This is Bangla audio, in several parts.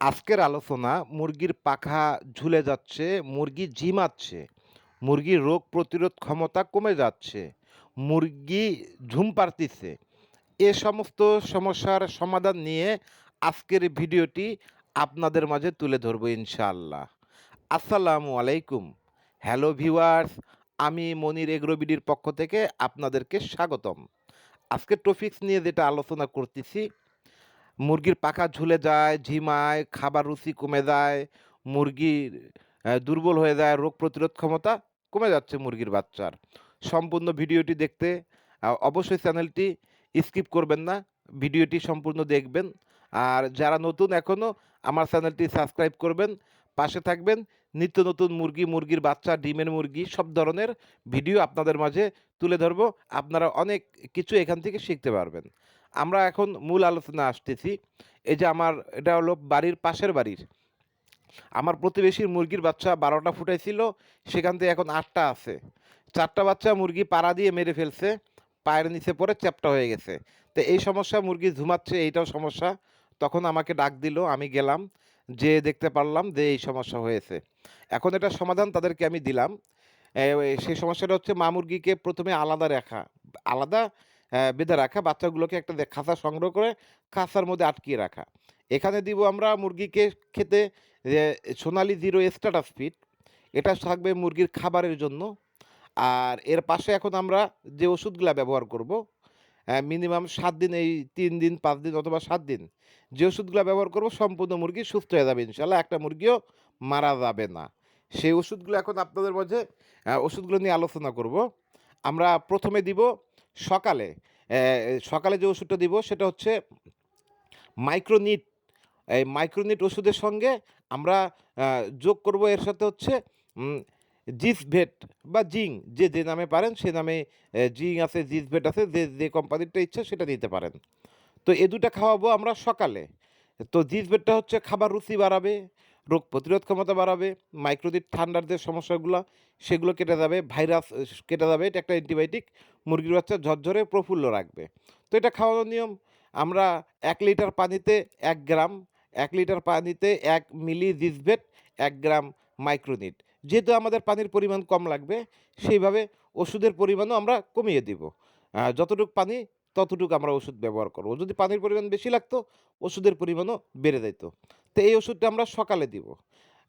আজকের আলোচনা মুরগির পাখা ঝুলে যাচ্ছে, মুরগি ঝিমাচ্ছে, মুরগির রোগ প্রতিরোধ ক্ষমতা কমে যাচ্ছে, মুরগি ঝুম পাড়তিছে। এ সমস্ত সমস্যার সমাধান নিয়ে আজকের ভিডিওটি আপনাদের মাঝে তুলে ধরবো ইনশাআল্লাহ। আসসালামু আলাইকুম। হ্যালো ভিউয়ার্স, আমি মনির এগ্রোবিডির পক্ষ থেকে আপনাদেরকে স্বাগতম। আজকের টপিক্স নিয়ে যেটা আলোচনা করতেছি মুরগির পাখা ঝুলে যায়, ঝিমায়, খাবার রুচি কমে যায়, মুরগির দুর্বল হয়ে যায়, রোগ প্রতিরোধ ক্ষমতা কমে যাচ্ছে মুরগির বাচ্চার। সম্পূর্ণ ভিডিওটি দেখতে অবশ্যই চ্যানেলটি স্কিপ করবেন না। ভিডিওটি সম্পূর্ণ দেখবেন। আর যারা নতুন এখনও আমার চ্যানেলটি সাবস্ক্রাইব করবেন, পাশে থাকবেন। নিত্য নতুন মুরগি, মুরগির বাচ্চা, ডিমের মুরগি সব ধরনের ভিডিও আপনাদের মাঝে তুলে ধরবো। আপনারা অনেক কিছু এখান থেকে শিখতে পারবেন। আমরা এখন মূল আলোচনা আসতেছি। এই যে আমার এটা হলো বাড়ির পাশের বাড়ির। আমার প্রতিবেশীর মুরগির বাচ্চা ১২ টা ফুটাইছিল, সেখান থেকে এখন আটটা আছে। চারটা বাচ্চা মুরগি পাড়া দিয়ে মেরে ফেলছে। পায়ের নিচে পরে চ্যাপ্টা হয়ে গেছে। তো এই সমস্যা মুরগি ঝুমাচ্ছে এইটাও সমস্যা। তখন আমাকে ডাক দিল, আমি গেলাম। যেয়ে দেখতে পারলাম যে এই সমস্যা হয়েছে। এখন এটার সমাধান তাদেরকে আমি দিলাম। সেই সমস্যাটা হচ্ছে মা মুরগিকে ১ম এ আলাদা রাখা। আলাদা বেঁধে রাখা, বাচ্চাগুলোকে একটা খাঁচা সংগ্রহ করে খাঁচার মধ্যে আটকিয়ে রাখা। এখানে দিব আমরা মুরগিকে খেতে সোনালি জিরো স্ট্যাটাস ফিড। এটা থাকবে মুরগির খাবারের জন্য। আর এর পাশে এখন আমরা যে ওষুধগুলা ব্যবহার করব, মিনিমাম সাত দিন এই তিন দিন, পাঁচ দিন অথবা সাত দিন। যে ওষুধগুলো ব্যবহার করব সম্পূর্ণ মুরগি সুস্থ হয়ে যাবে ইনশাআল্লাহ। একটা মুরগিও মারা যাবে না। সেই ওষুধগুলো এখন আপনাদের মাঝে ওষুধগুলো নিয়ে আলোচনা করব। আমরা প্রথমে দিব সকালে। সকালে যে ওষুধটা দিব সেটা হচ্ছে মাইক্রোনিট। এই মাইক্রোনিট ওষুধের সঙ্গে আমরা যোগ করব এর সাথে হচ্ছে জিসভেট বা জিং যে, যে নামে পারেন সে নামে জিং আছে, জিসভেট আছে যে, যে কোম্পানিরটা ইচ্ছা সেটা নিতে পারেন। তো এ ২ টা খাওয়াবো আমরা সকালে। তো জিসভেটটা হচ্ছে খাবার রুচি বাড়াবে, রোগ প্রতিরোধ ক্ষমতা বাড়াবে, মাইক্রোনিট ঠান্ডার যে সমস্যাগুলো সেগুলো কেটে যাবে, ভাইরাস কেটে যাবে। এটা একটা অ্যান্টিবায়োটিক। মুরগির বাচ্চা ঝরঝরে প্রফুল্ল রাখবে। তো এটা খাওয়ানোর নিয়ম আমরা এক লিটার পানিতে এক গ্রাম, এক লিটার পানিতে এক মিলি জিসভেট, এক গ্রাম মাইক্রোনিট। যেহেতু আমাদের পানির পরিমাণ কম লাগবে, সেইভাবে ওষুধের পরিমাণও আমরা কমিয়ে দিব। যতটুকু পানি ততটুকু আমরা ওষুধ ব্যবহার করব। যদি পানির পরিমাণ বেশি লাগতো, ওষুধের পরিমাণও বেড়ে যাইত। তো এই ওষুধটা আমরা সকালে দিব।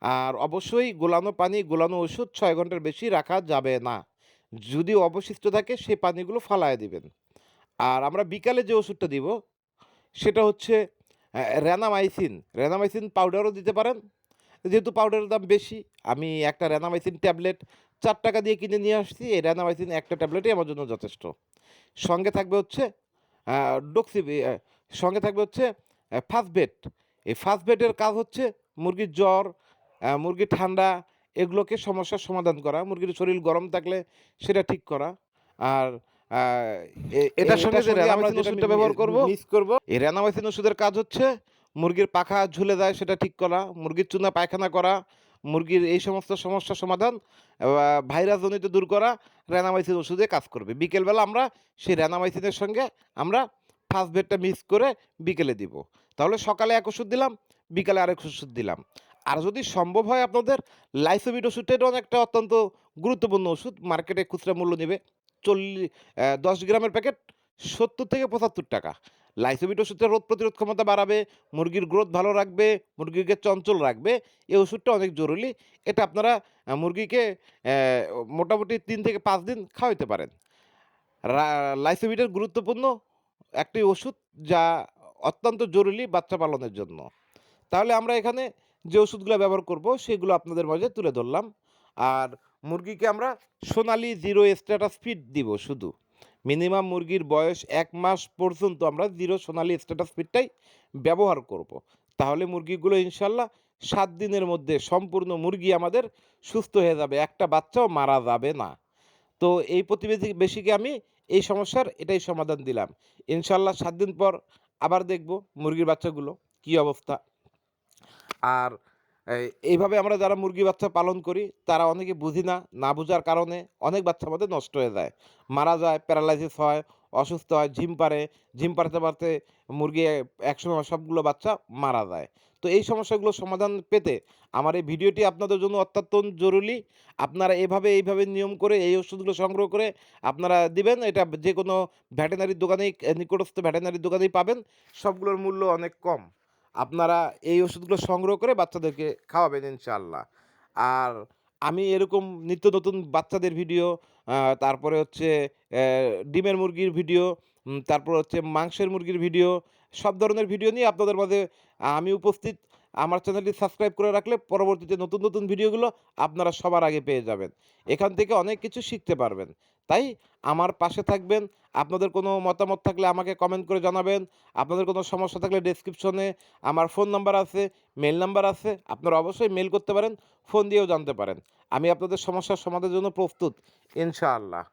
আর অবশ্যই গোলানো পানি, গোলানো ওষুধ ছয় ঘণ্টার বেশি রাখা যাবে না। যদি অবশিষ্ট থাকে সেই পানিগুলো ফালায়া দিবেন। আর আমরা বিকালে যে ওষুধটা দিব সেটা হচ্ছে অ্যা রেনামাইসিন। রেনামাইসিন পাউডারও দিতে পারেন। যেহেতু পাউডারের দাম বেশি, আমি একটা র্যানামাইসিন ট্যাবলেট চার টাকা দিয়ে কিনে নিয়ে আসছি। এই রেনামাইসিন একটা ট্যাবলেটই আমার জন্য যথেষ্ট। সঙ্গে থাকবে হচ্ছে অ্যা সঙ্গে থাকবে হচ্ছে অ্যা ফাস্টবেট। এই ফাস্টবেটের কাজ হচ্ছে মুরগির জ্বর, মুরগির ঠান্ডা এগুলোকে সমস্যার সমাধান করা। মুরগির শরীর গরম থাকলে সেটা ঠিক করা। আর এটার সঙ্গে যে ওষুধটা ব্যবহার করব মিক্স করব। এই রেনামাইসিন ওষুধের কাজ হচ্ছে মুরগির পাখা ঝুলে যায় সেটা ঠিক করা, মুরগির চুনা পায়খানা করা, মুরগির এই সমস্ত সমস্যার সমাধান, ভাইরাসজনিত দূর করা রেনামাইসিন ওষুধে কাজ করবে। বিকেলবেলা আমরা সেই রেনামাইসিনের সঙ্গে আমরা ফাস্টবেটটা মিক্স করে বিকেলে দিব। তাহলে সকালে এক ওষুধ দিলাম, বিকালে আরেক ওষুধ দিলাম। আর যদি সম্ভব হয় আপনাদের লাইসোভিট ওষুধটা একটা অত্যন্ত গুরুত্বপূর্ণ ওষুধ। মার্কেটে খুচরা মূল্য নেবে চল্লিশ দশ গ্রামের প্যাকেট ৳৭০-৭৫ লাইসোভিট ওষুধটা রোগ প্রতিরোধ ক্ষমতা বাড়াবে, মুরগির গ্রোথ ভালো রাখবে, মুরগিকে চঞ্চল রাখবে। এই ওষুধটা অনেক জরুরি। এটা আপনারা মুরগিকে মোটামুটি তিন থেকে পাঁচ দিন খাওয়াইতে পারেন। রা লাইসোভিটের গুরুত্বপূর্ণ একটি ওষুধ যা অত্যন্ত জরুরি বাচ্চা পালনের জন্য। তাহলে আমরা এখানে যে ওষুধগুলো ব্যবহার করব সেগুলো আপনাদের মাঝে তুলে ধরলাম। আর মুরগিকে আমরা সোনালি জিরো স্ট্যাটাস ফিড দিব শুধু। মিনিমাম মুরগির বয়স এক মাস পর্যন্ত আমরা জিরো সোনালি স্ট্যাটাস ফিডটাই ব্যবহার করব। তাহলে মুরগিগুলো ইনশাল্লাহ সাত দিনের মধ্যে সম্পূর্ণ মুরগি আমাদের সুস্থ হয়ে যাবে। একটা বাচ্চাও মারা যাবে না। তো এই প্রতিবেশী বেশিকে আমি এই সমস্যার এটাই সমাধান দিলাম। ইনশাল্লাহ সাত দিন পর আবার দেখব মুরগির বাচ্চাগুলো কী অবস্থা। আর এইভাবে আমরা যারা মুরগি বাচ্চা পালন করি তারা অনেকে বুঝি না, না বুঝার কারণে অনেক বাচ্চা আমাদের নষ্ট হয়ে যায়। মারা যায়, প্যারালাইসিস হয়, অসুস্থ হয় ঝিম পারে ঝিম পারতে পারতে মুরগি একসময় সবগুলো বাচ্চা মারা যায়। তো এই সমস্যাগুলো সমাধান পেতে আমার এই ভিডিওটি আপনাদের জন্য অত্যন্ত জরুরি। আপনারা এভাবে এইভাবে নিয়ম করে এই ওষুধগুলো সংগ্রহ করে আপনারা দিবেন এটা যে কোনো ভেটেনারির দোকানেই নিকটস্থ ভেটেনারির দোকানেই পাবেন সবগুলোর মূল্য অনেক কম। আপনারা এই ওষুধগুলো সংগ্রহ করে বাচ্চাদেরকে খাওয়াবেন ইনশাআল্লাহ। আর আমি এরকম নিত্য নতুন বাচ্চাদের ভিডিও তারপরে হচ্ছে ডিমের মুরগির ভিডিও তারপর হচ্ছে মাংসের মুরগির ভিডিও, সব ধরনের ভিডিও নিয়ে আপনাদের মধ্যে আমি উপস্থিত আমার চ্যানেলটি সাবস্ক্রাইব করে রাখলে পরবর্তীতে নতুন নতুন ভিডিওগুলো আপনারা সবার আগে পেয়ে যাবেন। এখান থেকে অনেক কিছু শিখতে পারবেন। তাই আমার পাশে থাকবেন। আপনাদের কোনো মতামত থাকলে আমাকে কমেন্ট করে জানাবেন। আপনাদের কোনো সমস্যা থাকলে ডেসক্রিপশনে আমার ফোন নাম্বার আছে মেল নাম্বার আছে, আপনারা অবশ্যই মেল করতে পারেন ফোন দিয়েও জানতে পারেন। আমি আপনাদের সমস্যার সমাধানের জন্য প্রস্তুত, ইনশাআল্লাহ।